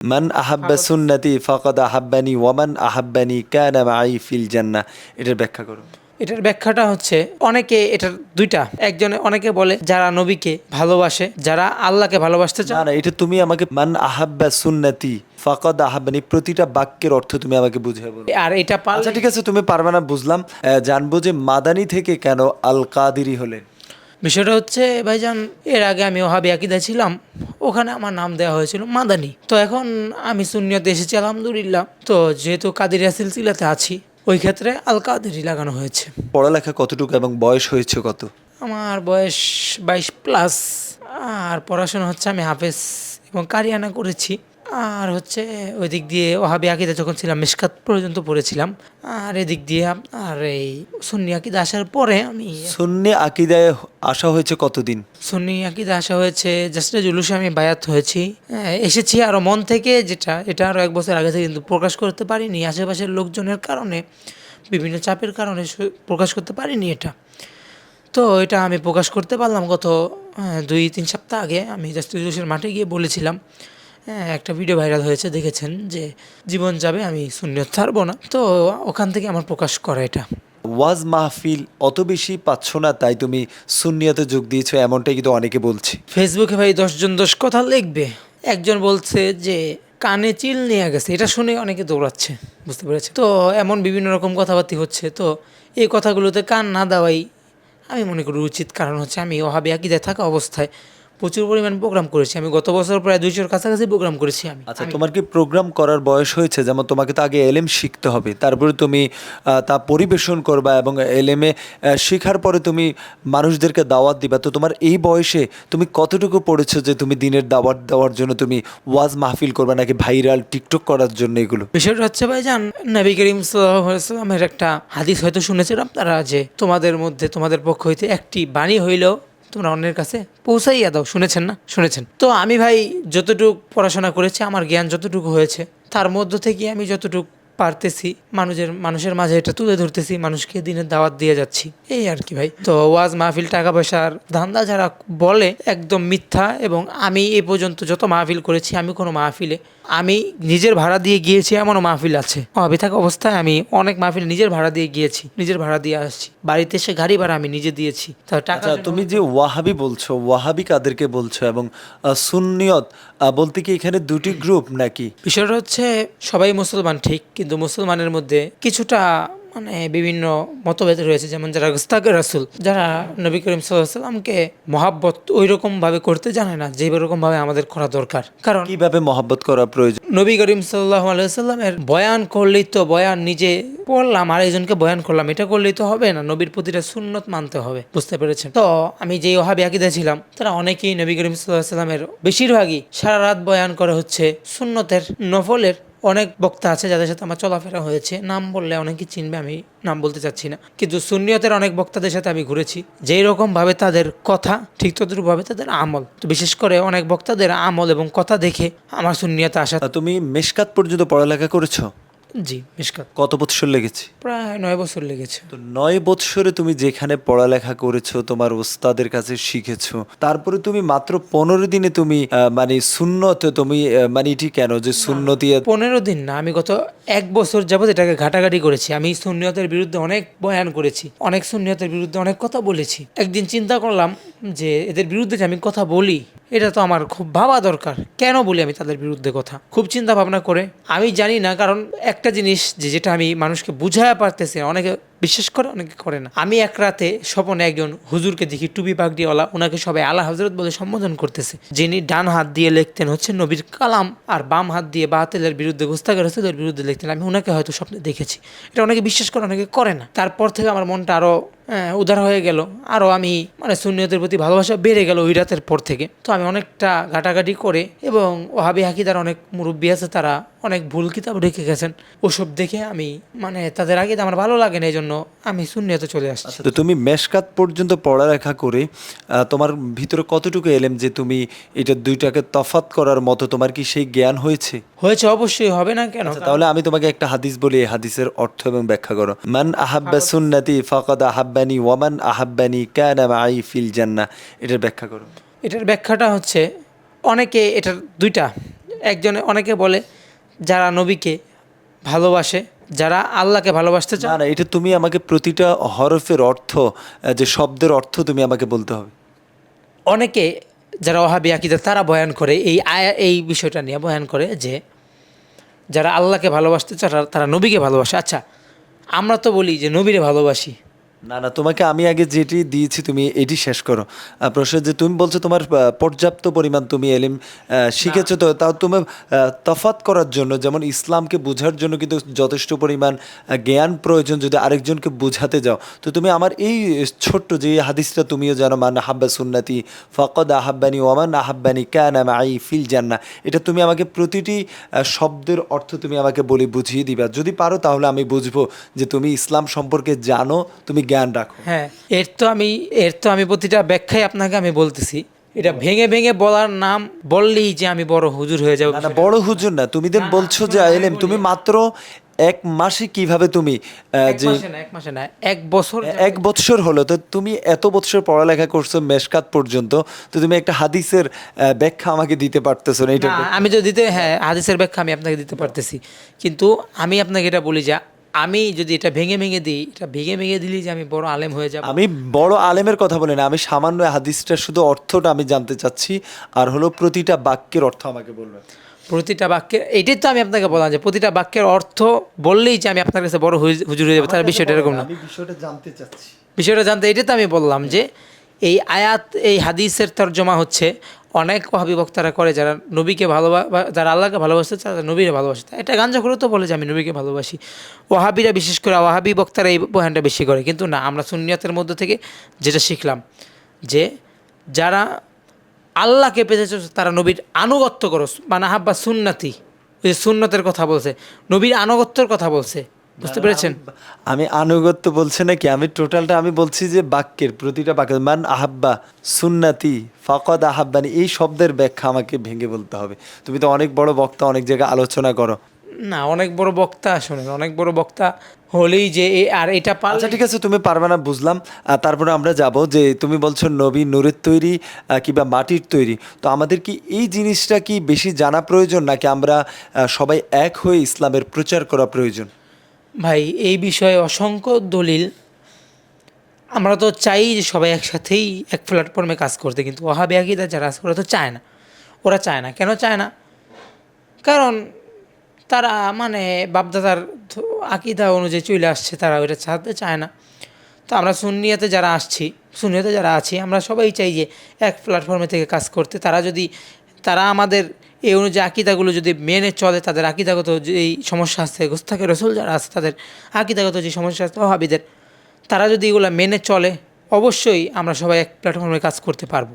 মান আহাব্বা সুন্নতি ফাকাদ আহাব্বানি ওয়ামান আহাব্বানি কানা মাই ফিল জান্নাহ। এটার ব্যাখ্যা করো এটার ব্যাখ্যাটা হচ্ছে অনেকে এটার দুইটা। একজনে অনেকে বলে যারা নবীকে ভালোবাসে যারা আল্লাহকে ভালোবাসতে চায়। না এটা তুমি আমাকে মান আহাব্বা সুন্নতি ফাকাদ আহাব্বানি প্রতিটা বাক্যের অর্থ তুমি আমাকে বুঝিয়ে বলো। আর এটা আচ্ছা ঠিক আছে তুমি পারবে না বুঝলাম। জানব যে মাদানি থেকে কেন আল কাদিরি হলেন। বিষয়টা হচ্ছে ভাইজান এর আগে আমি ওহাবি আকিদা ছিলাম ওখানে আমার নাম দেওয়া হয়েছিল মাদানি। তো এখন আমি শূন্যতে এসেছি আলহামদুলিল্লাহ। তো যেহেতু কাদিরিয়া সিলসিলাতে আছি ওই ক্ষেত্রে আল কাদেরি লাগানো হয়েছে। পড়ালেখা কতটুকু এবং বয়স হয়েছে কত? আমার বয়স বাইশ প্লাস আর পড়াশোনা হচ্ছে আমি হাফেজ এবং কারিয়ানা করেছি। আর হচ্ছে ওই দিক দিয়ে ওহাবি আকিদা যখন ছিলাম মিসকাত পর্যন্ত পড়েছিলাম আর এদিক দিয়ে আর এই সুন্নি আকিদা আসার পরে আমি সুন্নি আকিদায় আসা হয়েছে কতদিন? সুন্নি আকিদা আসা হয়েছে জাস্ট জুলুসে আমি বায়াত হয়েছি। হ্যাঁ, এসেছি আরও মন থেকে যেটা এটা আরও এক বছর আগে থেকে কিন্তু প্রকাশ করতে পারিনি আশেপাশের লোকজনের কারণে বিভিন্ন চাপের কারণে প্রকাশ করতে পারিনি এটা। তো এটা আমি প্রকাশ করতে পারলাম গত দুই তিন সপ্তাহ আগে আমি জাস্ট জুলুসের মাঠে গিয়ে বলেছিলাম হ্যাঁ, একটা ভিডিও ভাইরাল হয়েছে দেখেছেন? যে জীবন যাবে আমি শূন্য ছাড়বো না। তো ওখান থেকে আমার প্রকাশ করা এটা। ওয়াজ মাহফিল অত বেশি পাচ্ছ না তাই তুমি সুন্নিয়াতে যোগ দিয়েছ এমনটাই কিন্তু অনেকে বলছে। ফেসবুকে ভাই দশজন দশ কথা লিখবে। একজন বলছে যে কানে চিল নিয়ে গেছে। এটা শুনে অনেকে দৌড়াচ্ছে বুঝতে পেরেছে তো এমন বিভিন্ন রকম কথাবার্তি হচ্ছে। তো এই কথাগুলোতে কান না দেওয়াই আমি মনে করি উচিত। কারণ হচ্ছে আমি ওহাবি আকিদায় থাকা অবস্থায় প্রচুর পরিমাণ প্রোগ্রাম করেছি। আমি গত বছর প্রায় দুইশোর কাছাকাছি প্রোগ্রাম করেছি আমি। আচ্ছা তোমার কি প্রোগ্রাম করার বয়স হয়েছে? যেমন তোমাকে তো আগে এলএম শিখতে হবে তারপরে তুমি তা পরিবেশন করবা এবং এলএমে শেখার পরে তুমি মানুষদেরকে দাওয়াত দিবা। তো তোমার এই বয়সে তুমি কতটুকু পড়েছো যে তুমি দিনের দাওয়াত দেওয়ার জন্য তুমি ওয়াজ মাহফিল করবা নাকি ভাইরাল টিকটক করার জন্য এগুলো? বিষয়টা হচ্ছে ভাই জান নবী করিম সাল্লামের একটা হাদিস হয়তো শুনেছিলাম তারা যে তোমাদের মধ্যে তোমাদের পক্ষ হইতে একটি বাণী হইলেও তোমরা অন্যের কাছে পৌঁছাইয়া দাও, শুনেছেন না? শুনেছেন। তো আমি ভাই যতটুকু পড়াশোনা করেছি, আমার জ্ঞান যতটুকু হয়েছে, তার মধ্য থেকে আমি যতটুকু পারতেছি, মানুষের মানুষের মাঝে এটা তুলে ধরতেছি, মানুষকে দিনের দাওয়াত দিয়ে যাচ্ছি। এই আর কি ভাই। তো ওয়াজ মাহফিল টাকা পয়সার ধান্দা যারা বলে, একদম মিথ্যা এবং আমি এ পর্যন্ত যত মাহফিল করেছি, আমি কোনো মাহফিলে আমি নিজের ভাড়া দিয়ে গিয়েছি এমনও মাহফিল আছে। অভাবে থাকা অবস্থায় আমি অনেক মাহফিল নিজের ভাড়া দিয়ে গিয়েছি নিজের ভাড়া দিয়ে আসছি। বাড়িতে এসে গাড়ি ভাড়া আমি নিজে দিয়েছি। তো টাকা আচ্ছা তুমি যে ওয়াহাবি বলছো ওয়াহাবি কাদেরকে বলছো এবং সুনিয়ত সুন্নিয়ত বলতে কি এখানে দুটি গ্রুপ নাকি? বিষয়টা হচ্ছে সবাই মুসলমান ঠিক কিন্তু মুসলমানের মধ্যে কিছুটা মানে বিভিন্ন মতভেদ রয়েছে যেমন যারা গুস্তাকের রাসুল যারা নবী করিম সাল্লামকে মহাব্বত ওই রকম ভাবে করতে জানে না যে রকম ভাবে আমাদের করা দরকার। কারণ কীভাবে মহাব্বত করা প্রয়োজন? নবী করিম সাল্লাহ আলাইসাল্লামের বয়ান করলেই তো বয়ান নিজে পড়লাম আর একজনকে বয়ান করলাম এটা করলেই তো হবে না নবীর প্রতিটা সুন্নত মানতে হবে বুঝতে পেরেছেন? তো আমি যেই ওহাবি আকিদা ছিলাম তারা অনেকেই নবী করিম সাল্লাহ সাল্লামের বেশিরভাগই সারা রাত বয়ান করা হচ্ছে সুন্নতের নফলের অনেক বক্তা আছে যাদের সাথে আমার চলাফেরা হয়েছে। নাম বললে অনেকেই চিনবে, আমি নাম বলতে চাচ্ছি না। কিন্তু সুন্নিয়তের অনেক বক্তাদের সাথে আমি ঘুরেছি। যেই রকমভাবে তাদের কথা, ঠিক তদ্রুপ ভাবে তাদের আমল। তো বিশেষ করে অনেক বক্তাদের আমল এবং কথা দেখে আমার সুন্নিয়তে আসা তুমি মেশকাত পর্যন্ত পড়ালেখা করেছ? জি মিসকাত কত বছর লেগেছে? প্রায় নয় বছর লেগেছে। তো নয় বৎসরে তুমি যেখানে পড়ালেখা করেছ তোমার ওস্তাদের কাছে শিখেছো তারপরে তুমি মাত্র পনেরো দিনে তুমি আহ, মানে শূন্যতে তুমি আহ, মানে এটি কেন যে শূন্যতি পনেরো দিন না আমি গত এক বছর যাবত এটাকে ঘাটাঘাটি করেছি। আমি সুন্নিয়তের বিরুদ্ধে অনেক বয়ান করেছি অনেক সুন্নিয়তের বিরুদ্ধে অনেক কথা বলেছি। একদিন চিন্তা করলাম যে এদের বিরুদ্ধে যে আমি কথা বলি? এটা তো আমার খুব ভাবা দরকার। কেন বলি আমি তাদের বিরুদ্ধে কথা? খুব চিন্তা ভাবনা করে। আমি জানি না, কারণ একটা জিনিস যে, যেটা আমি মানুষকে বুঝায় পারতেছি অনেকে বিশ্বাস করে অনেকে করে না। আমি এক রাতে স্বপনে একজন হুজুরকে দেখি টুপি পাগড়িওয়ালা ওনাকে সবাই আলা হজরত বলে সম্বোধন করতেছে। যিনি ডান হাত দিয়ে লিখতেন হচ্ছে নবীর কালাম আর বাম হাত দিয়ে বাতিলের বিরুদ্ধে গুস্তাগের রসুলের বিরুদ্ধে লিখতেন। আমি ওনাকে হয়তো স্বপ্নে দেখেছি। এটা অনেকে বিশ্বাস করে, অনেকে করে না। তারপর থেকে আমার মনটা আরও উদার হয়ে গেল। আরও আমি মানে সুন্নিয়তের প্রতি ভালোবাসা বেড়ে গেল ওই রাতের পর থেকে। তো আমি অনেকটা ঘাটাঘাটি করে এবং ওহাবি হাকিদার অনেক মুরব্বী আছে, তারা অনেক ভুল কিতাব রেখে গেছেন। ওসব দেখে আমি মানে তাদের আগে আমার ভালো লাগে না এই জন্য আমি সুন্নিয়তে চলে আসছি। তো তুমি মেশকাত পর্যন্ত পড়ালেখা করে তোমার ভিতরে কতটুকু এলেম যে তুমি এটা দুইটাকে তফাত করার মতো তোমার কি সেই জ্ঞান হয়েছে? হয়েছে অবশ্যই হবে না কেন? আচ্ছা, তাহলে আমি তোমাকে একটা হাদিস বলি এই হাদিসের অর্থ এবং ব্যাখ্যা করো। মান আহাব্বা সুন্নতি ফাকাদ আহাব্বানি ওয়ামান আহাব্বানি কানা মাই ফিল জান্নাহ। এটার ব্যাখ্যা করো। এটার ব্যাখ্যাটা হচ্ছে অনেকে এটার দুইটা একজনে অনেকে বলে যারা নবীকে ভালোবাসে যারা আল্লাহকে ভালোবাসতে চায়। না এটা তুমি আমাকে প্রতিটা হরফের অর্থ যে শব্দের অর্থ তুমি আমাকে বলতে হবে। অনেকে যারা ওহাবি আকিদা তারা বয়ান করে এই আয়া এই বিষয়টা নিয়ে বয়ান করে যে যারা আল্লাহকে ভালোবাসতে চায় তারা নবীকে ভালোবাসে। আচ্ছা আমরা তো বলি যে নবীরে ভালোবাসি। না না, তোমাকে আমি আগে যেটি দিয়েছি তুমি এটি শেষ করো। প্রশ্ন যে তুমি বলছো তোমার পর্যাপ্ত পরিমাণ তুমি এলিম শিখেছো, তো তাও তুমি তফাত করার জন্য, যেমন ইসলামকে বোঝার জন্য কিন্তু যথেষ্ট পরিমাণ জ্ঞান প্রয়োজন যদি আরেকজনকে বোঝাতে যাও। তো তুমি আমার এই ছোট্ট যে হাদিসটা তুমিও জানো, মান আহাব্বা সুন্নাতি ফকদ আহাব্বানি ওমান আহাব্বানি ক্যান আই ফিল জান্না এটা তুমি আমাকে প্রতিটি শব্দের অর্থ তুমি আমাকে বলে বুঝিয়ে দিবা। যদি পারো তাহলে আমি বুঝব যে তুমি ইসলাম সম্পর্কে জানো, তুমি জ্ঞান রাখো। হ্যাঁ এর তো আমি এর তো আমি প্রতিটা ব্যাখ্যায় আপনাকে আমি বলতেছি। এটা ভেঙে ভেঙে বলার নাম বললেই যে আমি বড় হুজুর হয়ে যাব না বড় হুজুর না তুমি দেন বলছো যে এলেম তুমি মাত্র এক মাসে কীভাবে তুমি এক যে মাসে না এক মাসে না এক বছর এক বৎসর হলো তো তুমি এত বৎসর পড়ালেখা করছ মেশকাত পর্যন্ত তো তুমি একটা হাদিসের ব্যাখ্যা আমাকে দিতে পারতেছো না এটা আমি যদি দিতে হ্যাঁ হাদিসের ব্যাখ্যা আমি আপনাকে দিতে পারতেছি। কিন্তু আমি আপনাকে এটা বলি যে আমি যদি এটা ভেঙে ভেঙে দিই এটা ভেঙে ভেঙে দিলেই যে আমি বড় আলেম হয়ে যাব। আমি বড় আলেমের কথা বলি না আমি সামান্য হাদিসটা শুধু অর্থটা আমি জানতে চাচ্ছি আর হলো প্রতিটা বাক্যের অর্থ আমাকে বলবেন প্রতিটা বাক্যের এইটাই তো আমি আপনাকে বললাম যে প্রতিটা বাক্যের অর্থ বললেই যে আমি আপনার কাছে বড় হুজ- হুজুর হয়ে যাবে তার বিষয়টা এরকম না। আমি বিষয়টা জানতে চাচ্ছি। বিষয়টা জানতে এটাই তো আমি বললাম যে এই আয়াত এই হাদিসের তর্জমা হচ্ছে অনেক ওহাবি বক্তারা করে যারা নবীকে ভালোবা যারা আল্লাহকে ভালোবাসতে চায় তারা নবীরে ভালোবাসে। এটা গাঞ্জা করে তো বলে যে আমি নবীকে ভালোবাসি। ওহাবিরা বিশেষ করে ওহাবি বক্তারা এই বয়ানটা বেশি করে। কিন্তু না, আমরা সুন্নিয়তের মধ্যে থেকে যেটা শিখলাম যে যারা আল্লাহকে পেতে চাও তারা নবীর আনুগত্য করো। মানে হাব্বা সুন্নাতি। ওই সুন্নতের কথা বলছে, নবীর আনুগত্যর কথা বলছে। বুঝতে পেরেছেন? আমি আনুগত্য বলছি নাকি? আমি টোটালটা আমি বলছি যে বাক্যের প্রতিটা বাক্য মান আহাব্বা সুন্নাতি ফাকদ আহাব্বানি এই শব্দের ব্যাখ্যা আমাকে ভেঙে বলতে হবে। তুমি তো অনেক বড় বক্তা অনেক জায়গায় আলোচনা করো। না অনেক বড় বক্তা শোনেন অনেক বড় বক্তা হলেই যে আর এটা আচ্ছা ঠিক আছে তুমি পারবে না বুঝলাম। তারপরে আমরা যাব যে তুমি বলছো নবী নূরের তৈরি কিংবা মাটির তৈরি। তো আমাদের কি এই জিনিসটা কি বেশি জানা প্রয়োজন নাকি আমরা সবাই এক হয়ে ইসলামের প্রচার করা প্রয়োজন? ভাই, এই বিষয়ে অসংখ্য দলিল। আমরা তো চাই যে সবাই একসাথেই এক প্ল্যাটফর্মে কাজ করতে, কিন্তু ওহাবি আকিদা যারা আছে, ওরা তো চায় না। ওরা চায় না। কেন চায় না? কারণ তারা মানে বাপদাদার আকিদা অনুযায়ী চলে আসছে, তারা ওইটা চাতে চায় না। তো আমরা সুন্নিয়াতে যারা আসছি, সুন্নিয়াতে যারা আছি, আমরা সবাই চাই যে এক প্ল্যাটফর্মে থেকে কাজ করতে। তারা যদি, তারা আমাদের এই অনুযায়ী আকিদাগুলো যদি মেনে চলে, তাদের আকিদাগত যেই সমস্যা আছে গোস্তাকে রসুল যারা আছে, তাদের আকিদাগত যে সমস্যা আছে, অহাবিদের, তারা যদি এগুলো মেনে চলে, অবশ্যই আমরা সবাই এক প্ল্যাটফর্মে কাজ করতে পারব।